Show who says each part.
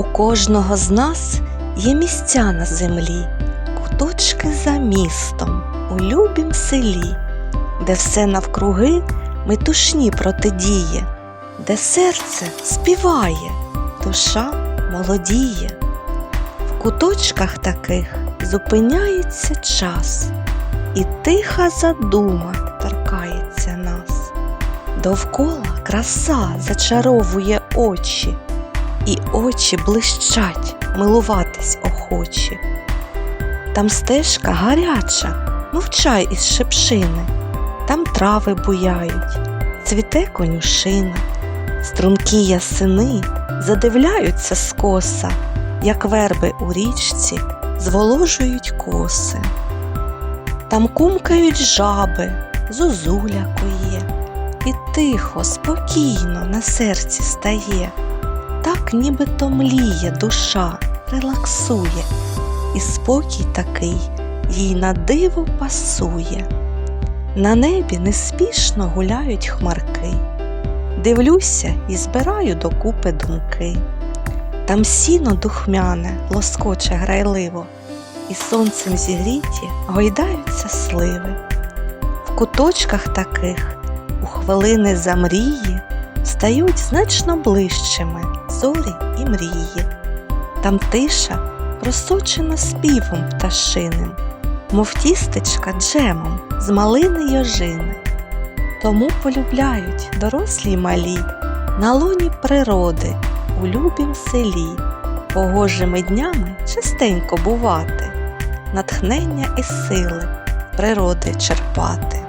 Speaker 1: У кожного з нас є місця на землі, куточки за містом, у любім селі, де все навкруги метушні протидіє, де серце співає, душа молодіє. В куточках таких зупиняється час, і тиха задума торкається нас. Довкола краса зачаровує очі, і очі блищать, милуватись охочі. Там стежка гаряча, мов чай із шипшини, там трави буяють, цвіте конюшина, стрункі ясини задивляються скоса, як верби у річці зволожують коси. Там кумкають жаби, зозуля кує, і тихо, спокійно на серці стає, так нібито мліє душа, релаксує, і спокій такий їй на диво пасує. На небі неспішно гуляють хмарки. Дивлюся і збираю докупи думки. Там сіно духмяне лоскоче грайливо, і сонцем зігріті гойдаються сливи. В куточках таких у хвилини замрії стають значно ближчими зорі і мрії. Там тиша просочена співом пташиним, мов тістечка джемом з малини й ожини. Тому полюбляють дорослі й малі на лоні природи у любім селі, погожими днями частенько бувати, натхнення і сили природи черпати.